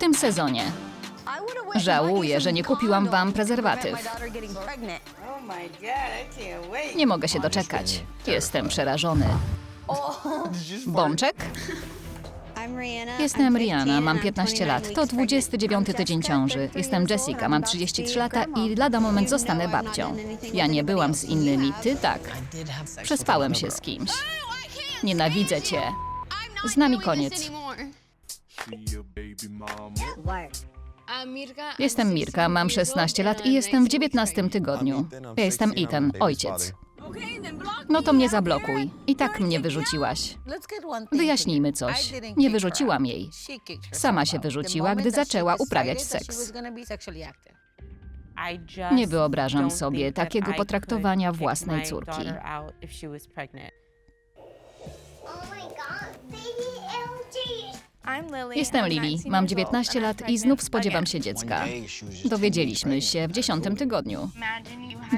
tym sezonie. Żałuję, że nie kupiłam wam prezerwatyw. Nie mogę się doczekać. Jestem przerażony. Bączek? Jestem Rihanna, mam 15 lat. To 29 tydzień ciąży. Jestem Jessica, mam 33 lata i lada moment zostanę babcią. Ja nie byłam z innymi, ty tak. Przespałem się z kimś. Nienawidzę cię. Z nami koniec. Jestem Mirka, mam 16 lat i jestem w 19 tygodniu. Ja jestem Ethan, ojciec. No to mnie zablokuj. I tak mnie wyrzuciłaś. Wyjaśnijmy coś. Nie wyrzuciłam jej. Sama się wyrzuciła, gdy zaczęła uprawiać seks. Nie wyobrażam sobie takiego potraktowania własnej córki. Jestem Lili, mam 19 lat i znów spodziewam się dziecka. Dowiedzieliśmy się w dziesiątym tygodniu.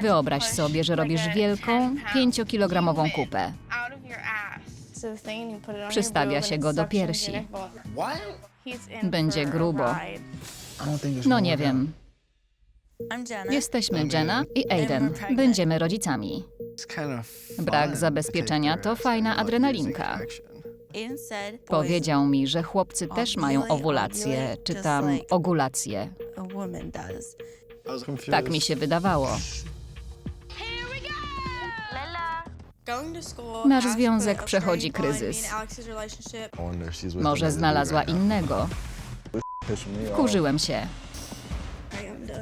Wyobraź sobie, że robisz wielką, pięciokilogramową kupę. Przystawia się go do piersi. Będzie grubo. No nie wiem. Jesteśmy Jenna i Aiden. Będziemy rodzicami. Brak zabezpieczenia to fajna adrenalinka. Powiedział mi, że chłopcy też mają owulację, czy tam ogulację. Tak mi się wydawało. Nasz związek przechodzi kryzys. Może znalazła innego. Wkurzyłem się.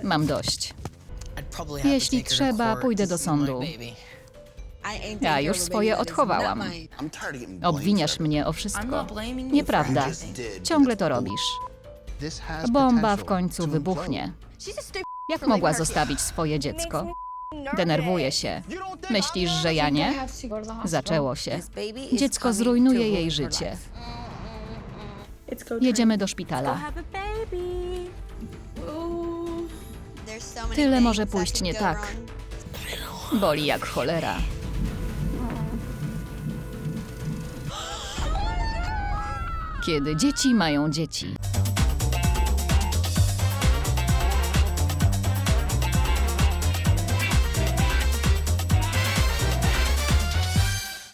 Mam dość. Jeśli trzeba, pójdę do sądu. Ja już swoje odchowałam. Obwiniasz mnie o wszystko. Nieprawda. Ciągle to robisz. Bomba w końcu wybuchnie. Jak mogła zostawić swoje dziecko? Denerwuje się. Myślisz, że ja nie? Zaczęło się. Dziecko zrujnuje jej życie. Jedziemy do szpitala. Tyle może pójść nie tak. Boli jak cholera. Kiedy dzieci mają dzieci.